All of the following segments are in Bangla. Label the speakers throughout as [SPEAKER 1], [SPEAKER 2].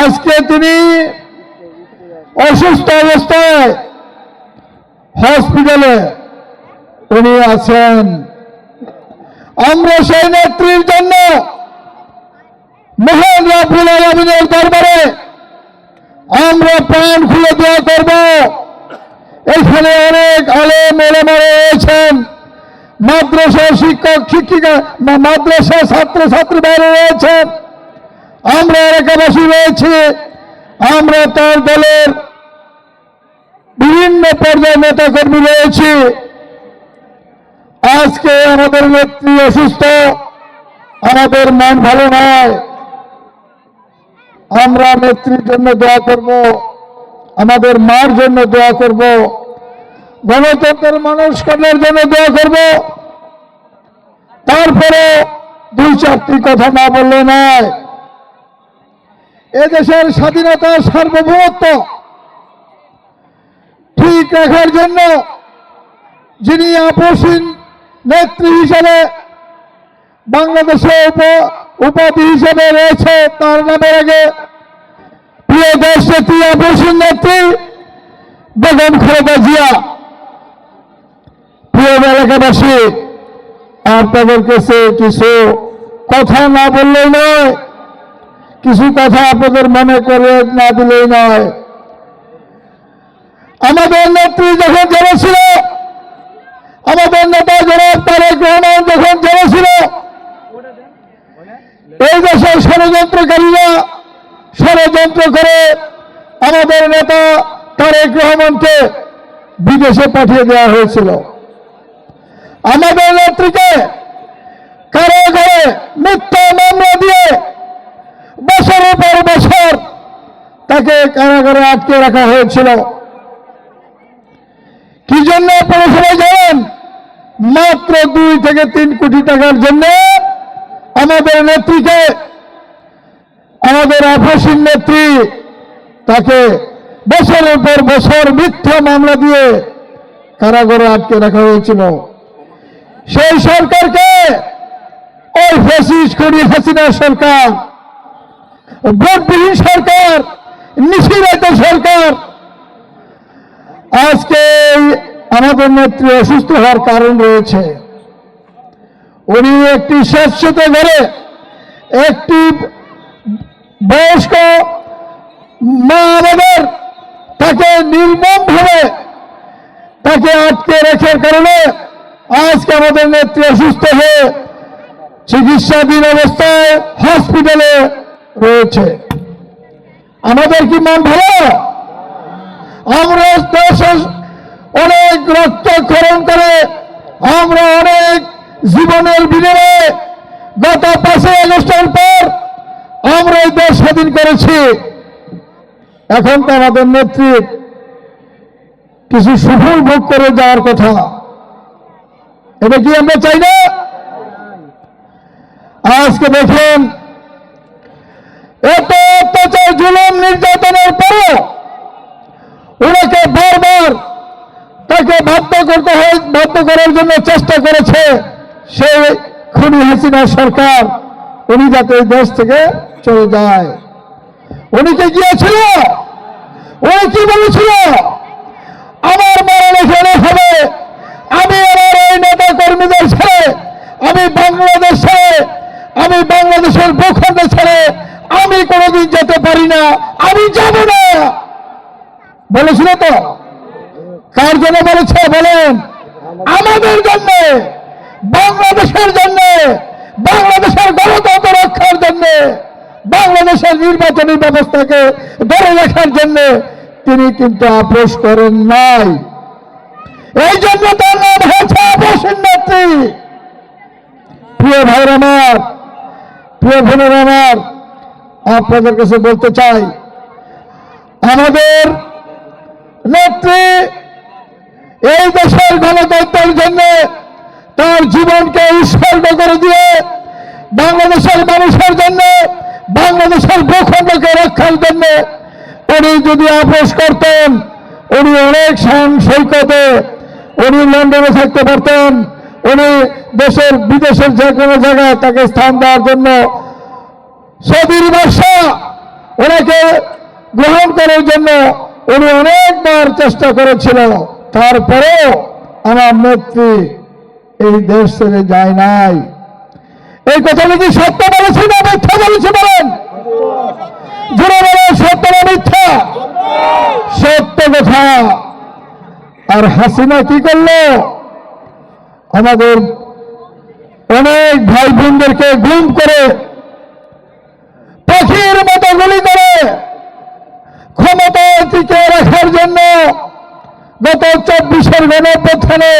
[SPEAKER 1] আজকে তিনি অসুস্থ অবস্থায় হসপিটালে উনি আছেন। আমরা সেই নেত্রীর জন্য মহান রাবুল আলমিনের দরবারে আমরা প্রাণ খুলে দেওয়া করব। এখানে অনেক আলেম এলেমা রয়েছেন। মাদ্রাসা শিক্ষক, শিক্ষিকা মাদ্রাসা ছাত্র ছাত্রী বাইরে রয়েছেন। আমরা এলাকাবাসী রয়েছি, আমরা তার দলের বিভিন্ন পর্যায়ের নেতা কর্মী রয়েছি। আজকে আমাদের নেত্রী অসুস্থ, আমাদের মন ভালো নয়। আমরা নেত্রীর জন্য দোয়া করব, আমাদের মার জন্য দোয়া করব, গণতন্ত্রের মানুষ কল্যাণের জন্য দোয়া করব। তারপরে দুই চারটি কথা না বললে নয়। এদেশের স্বাধীনতার সার্বভৌমত্ব ঠিক রাখার জন্য যিনি আপসীন নেত্রী হিসেবে বাংলাদেশে উপ- উপাধি হিসেবে রয়েছে, তার নামের আগে প্রিয় দেশ নেত্রী আপসীন নেত্রী বেগম খালেদা জিয়া। প্রিয় এলাকাবাসী আপনাদের কাছে কিছু কথা না বললেই নয় কিছু কথা আপনাদের মনে করে না দিলেই নয়। আমাদের নেত্রী যখন জেলে ছিল, আমাদের নেতা জনাব তারেক রহমান যখন জেলে ছিল, এই দেশের ষড়যন্ত্রকারীরা ষড়যন্ত্র করে আমাদের নেতা তারেক রহমানকে বিদেশে পাঠিয়ে দেওয়া হয়েছিল। আমাদের নেত্রীকে কারাগারে মিথ্যা মামলা দিয়ে বছরের পর বছর তাকে কারাগারে আটকে রাখা হয়েছিল। কি জন্য আপনারা সবাই জানেন মাত্র দুই থেকে তিন কোটি টাকার জন্য আমাদের নেত্রীকে, আমাদের আফাসীন নেত্রী তাকে বছরের পর বছর মিথ্যা মামলা দিয়ে কারাগারে আটকে রাখা হয়েছিল। সেই সরকারকে ওই ফেসিস করি হাসিনা সরকার, ভোটবিহীন সরকার নিশিরাত সরকার। আজকে আমাদের নেত্রী অসুস্থ হওয়ার কারণ রয়েছে। উনি একটি স্বেচ্ছাত ঘরে একটি বয়স্ক মা আমাদের তাকে নির্মমভাবে তাকে আটকে রাখার কারণে আজকে আমাদের নেত্রী অসুস্থ হয়ে চিকিৎসাধীন অবস্থায় হসপিটালে রয়েছে। আমাদের কি মন ভালো? আমরা অনেক রক্তক্ষরণ করে, আমরা অনেক জীবনের বিনিময়ে গত পাঁচই আগস্টের পর আমরা এই দেশ স্বাধীন করেছি। এখন তো আমাদের নেত্রীর কিছু সুফল ভোগ করে যাওয়ার কথা। এটা কি আমরা চাই না? আজকে দেখেন বাধ্য করার জন্য চেষ্টা করেছে সেই খুনি হাসিনা সরকার। উনি যাতে দেশ থেকে চলে যায়। উনি কি গিয়েছিল? উনি কি বলেছিল? আমার মরণ হবে। আমি আমার এই নেতা কর্মীদের ছেড়ে, আমি বাংলাদেশ আমি বাংলাদেশের ভূখণ্ড ছেড়ে আমি কোনোদিন যেতে পারি না, আমি যাব না। বলেছিল তো? কার জন্য বলেছে? বলেন। আমাদের জন্য, বাংলাদেশের জন্য, বাংলাদেশের গণতন্ত্র রক্ষার জন্য, বাংলাদেশের নির্বাচনী ব্যবস্থাকে ধরে রাখার জন্য তিনি কিন্তু আপোষ করেন নাই। এই জন্য তার নাম হয়েছে আপোষের নেত্রী। প্রিয় ভাইর আমার, প্রিয় বোনের আমার, আপনাদের কাছে বলতে চাই, আমাদের নেত্রী এই দেশের গণতন্ত্রের জন্য তার জীবনকে উৎসর্গ করে দিয়ে বাংলাদেশের মানুষের জন্য, বাংলাদেশের ভূখণ্ডকে রক্ষার জন্য উনি যদি আপোষ করতেন, উনি অনেক সৈকতে উনি লন্ডনে থাকতে পারতেন, উনি দেশের বিদেশের যে কোনো জায়গায় তাকে স্থান দেওয়ার জন্য সৌদির বাদশা তাকে গ্রহণ করার জন্য উনি অনেকবার চেষ্টা করেছিল। তারপরেও আমার নেত্রী এই দেশ ছেড়ে যায় নাই। এই কথাটা কি সত্য বলেছি না মিথ্যা বলেছি বলেন? বলেন, সত্য না মিথ্যা? সত্য কথা। আর হাসিনা কি করল? আমাদের অনেক ভাই বোনদেরকে গুম করে পাখির মতো গুলি করে ক্ষমতা টিকে রাখার জন্য গত চব্বিশের গণপ্রথানে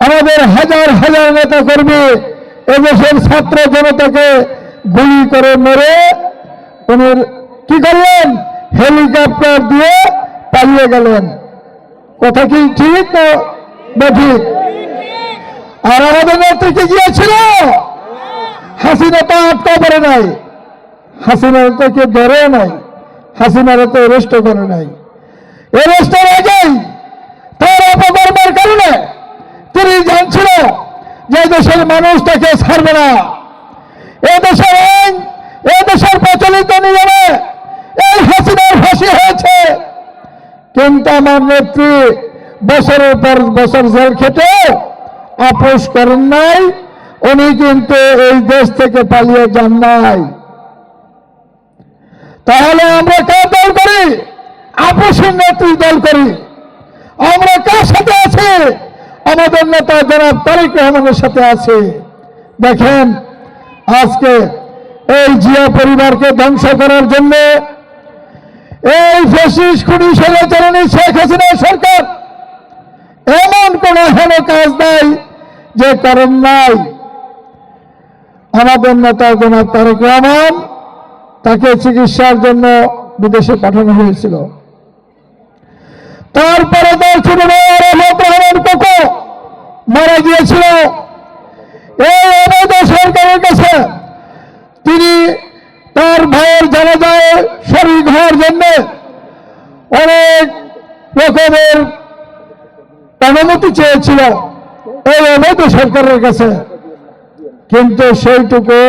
[SPEAKER 1] আমাদের হাজার হাজার নেতা কর্মী এদেশের ছাত্র জনতাকে গুলি করে মেরে উনি কি করলেন? হেলিকপ্টার দিয়ে পালিয়ে গেলেন। কথা কি ঠিক না বেঠিক? আর আমাদের নেতৃত্বে গিয়েছিল। হাসিনা তো আটকা পড়ে নাই। হাসিনার তো কেউ ধরে নাই। হাসিনার তো অ্যারেস্ট করে নাই। অ্যারেস্টের আগেই তার অপকর্মের কারণে তিনি জানছিল যে দেশের মানুষ তাকে ছাড়বে না। এ দেশের আইন, এ দেশের প্রচলিত নিয়মে এই হাসিনার ফাঁসি হয়েছে। কিন্তু আমার নেত্রী বছরের পর বছর জেল খেটে আপোষ করেন নাই, উনি কিন্তু এই দেশ থেকে পালিয়ে যান নাই। তাহলে আমরা কার দল করি? আপোষের নেত্রী দল করি। আমরা কার সাথে আছি? আমাদের নেতা জনাব তারেক রহমানের সাথে আছে। দেখেন, আজকে এই জিয়া পরিবারকে ধ্বংস করার জন্য এই ফেসিস খুনি ষড়যন্ত্রণী শেখ হাসিনা সরকার এমন কোন হেন কাজ নাই যে করেন নাই। আমাদের নেতা জনাব তারেক রহমান তাকে চিকিৎসার জন্য বিদেশে পাঠানো হয়েছিল। তারপরে তার ছোট ভাই রহমত রহমান কোকো এই অবৈধ সরকারের কাছে তিনি তার ভাইয়ের জানা যায় শরীর হওয়ার জন্য অনেক রকমের অনুমতি চেয়েছিল এই অবৈধ সরকারের কাছে। কিন্তু সেইটুকু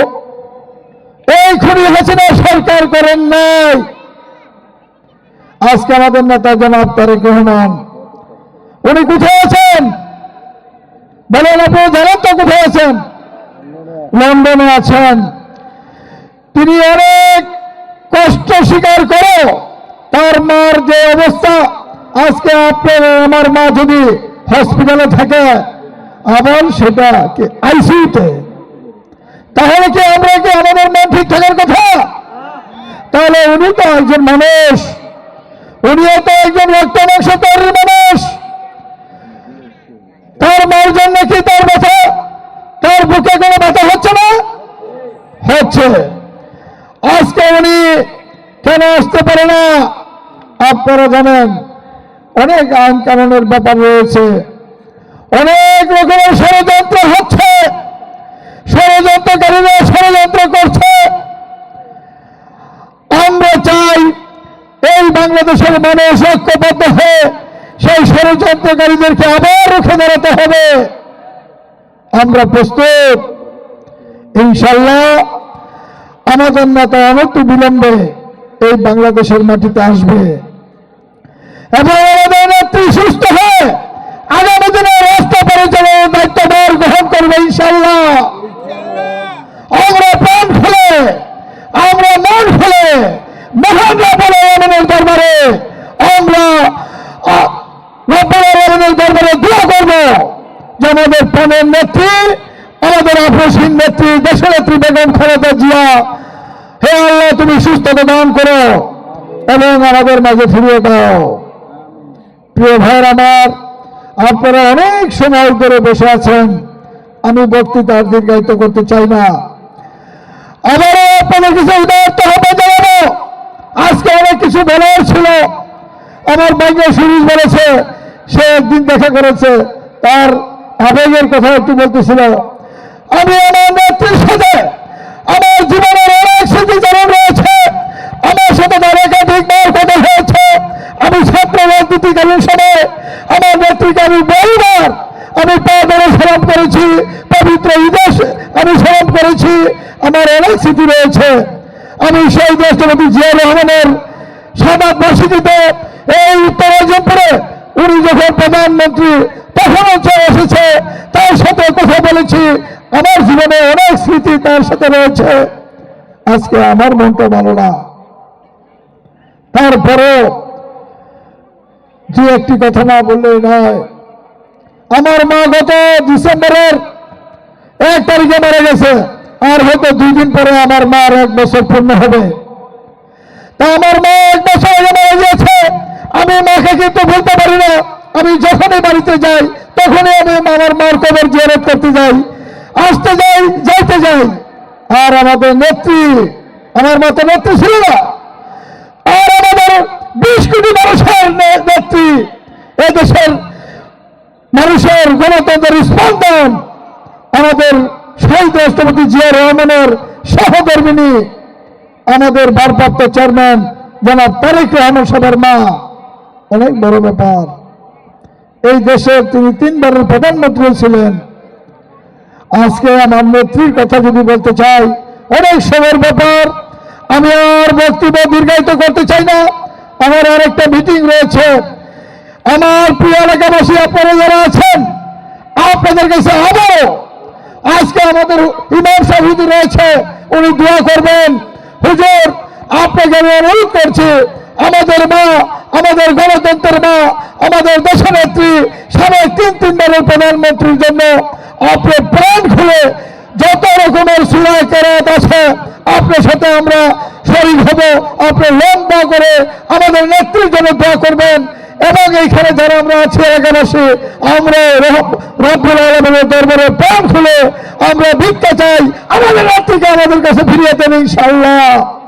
[SPEAKER 1] এই খুনি হাসিনা সরকার করেন নাই। আজকে আমাদের নেতা জনাব তারেক রহমান, উনি কোথায় আছেন? বলেন তো কোথায় আছেন লন্ডনে আছেন। তিনি অনেক কষ্ট স্বীকার করে তার মার যে অবস্থা, আজকে আপনার আমার মা যদি হসপিটালে থাকে, আবার সেটা কি আইসিউতে তাহলে কি আমরা কি আমাদের মন ঠিক থাকার কথা? তাহলে উনি তো একজন মানুষ। উনিও তো একজন রক্ত মাংস তৈরির মানুষ তার মার জন্য কি তার ব্যথা তার বুকে কোনো ব্যথা হচ্ছে না হচ্ছে। আজকে উনি কেন আসতে পারে না? আপনারা জানেন, অনেক আইন কানুনের ব্যাপার রয়েছে। অনেক রকমের ষড়যন্ত্র হচ্ছে। ষড়যন্ত্রকারীরা ষড়যন্ত্র করছে। আমরা চাই এই বাংলাদেশের মানুষ ঐক্যবদ্ধ হয়ে সেই ষড়যন্ত্রকারীদেরকে আবার রুখে দাঁড়াতে হবে। আমরা প্রস্তুত। ইনশাল্লাহ আমাদের নেতা অনন্ত বিলম্বে এই বাংলাদেশের মাটিতে আসবে। এবং সুস্থ হয়ে আগামী দিনে রাস্তা পরিচালনার দায়িত্বভার গ্রহণ করবে ইনশাল্লাহ আমরা প্রাণ খুলে আমরা মন খুলে মহান রাবণ রহমানের দরবারে আমরা আলমিনের দরবারে দোয়া করব। যে আমাদের প্রাণের নেত্রী আমাদের আপসীন নেত্রী, দেশনেত্রী বেগম খালেদা জিয়া। হে আল্লাহ, তুমি সুস্থতা দান করো এবং আমাদের মাঝে ফিরিয়ে দাও। প্রিয় ভাইয়ের আমার, আপনারা অনেক সময় ধরে বসে আছেন। আমি বক্তৃতার দীর্ঘায়িত করতে চাই না। আবারও আপনাদের কিছু উদাহরণ হবে জানাব। আজকে অনেক কিছু বলার ছিল। আমার বাইকে সুরিশ বলেছে, সে একদিন দেখা করেছে। তার আবেগের কথা একটু বলতেছিল। আমি আমার নেত্রীর সাথে আমার জীবনের অনেক স্মৃতিচারণ রয়েছে। আমার সাথে তার একাধিকবার কথা হয়েছে। আমি ছাত্র রাজনীতিকালীন সময় আমার নেত্রীকে আমি বহুবার আমি পা ধরে সালাম করেছি। পবিত্র ঈদে আমি সালাম করেছি। আমার অনেক স্মৃতি রয়েছে। আমি সেই রাষ্ট্রপতি জিয়া রহমানের সাদাত বাসিটিতে এই উত্তর রাজপুরে উনি যখন প্রধানমন্ত্রী তখন চলে এসেছে তার সাথে কথা বলেছি, আমার জীবনে অনেক স্মৃতি তার সাথে রয়েছে। আজকে আমার মনটা ভালো না। তারপরে যে একটি কথা না বললেই নয়, আমার মা গত ডিসেম্বরের এক তারিখে মারা গেছে, আর হয়তো দুই দিন পরে আমার মার এক বছর পূর্ণ হবে। তা আমার মা এক বছর আগে মারা গিয়েছে, আমি মাকে কিন্তু বলতে পারি না, আমি যখনই বাড়িতে যাই তখনই আমি আমার মার কবর জিয়ারত করতে যাই। আসতে যাই, যাইতে যাই। আর আমাদের নেত্রী, আমার মতো নেত্রী ছিল না। আর আমাদের বিশ কোটি মানুষের নেত্রী, এদেশের মানুষের গণতন্ত্রের স্পন্দন, আমাদের শহীদ রাষ্ট্রপতি জিয়া রহমানের সহকর্মিনী আমাদের ভারপ্রাপ্ত চেয়ারম্যান জনাব তারেক রহমান সাহেবের মা। অনেক বড় ব্যাপার। এই দেশের তিনি তিনবারের প্রধানমন্ত্রী ছিলেন। আজকে আমার নেত্রীর কথা যদি বলতে চাই, অনেক সময়ের ব্যাপার, আমি আর বক্তব্য দীর্ঘায়িত করতে চাই না। আমার আর একটা মিটিং রয়েছে। আমার প্রিয় এলাকাবাসী, আপনারা যারা আছেন, আপনাদের কাছে আবারও আজকে আমাদের ইমাম সাহেব রয়েছে, উনি দোয়া করবেন। হুজুর, আপনাকে আমি অনুরোধ করছি, আমাদের মা আমাদের গণতন্ত্রের মা, আমাদের দেশনেত্রী সাবেক তিন তিনবারের প্রধানমন্ত্রীর জন্য আপনি প্রাণ খুলে যত রকমের সুরায় কেরাত আছে, আপনার সাথে আমরা শরীর হব, আপনি লম্বা করে আমাদের নেত্রীর জন্য দোয়া করবেন। এবং এইখানে যারা আমরা আছি, এলাকাবাসী, আমরা রব- রব্বুল আলমের দরবারে প্রাণ খুলে আমরা ভিক্ষা চাই, আমাদের নেত্রীকে আমাদের কাছে ফিরিয়ে দেন ইনশাআল্লাহ।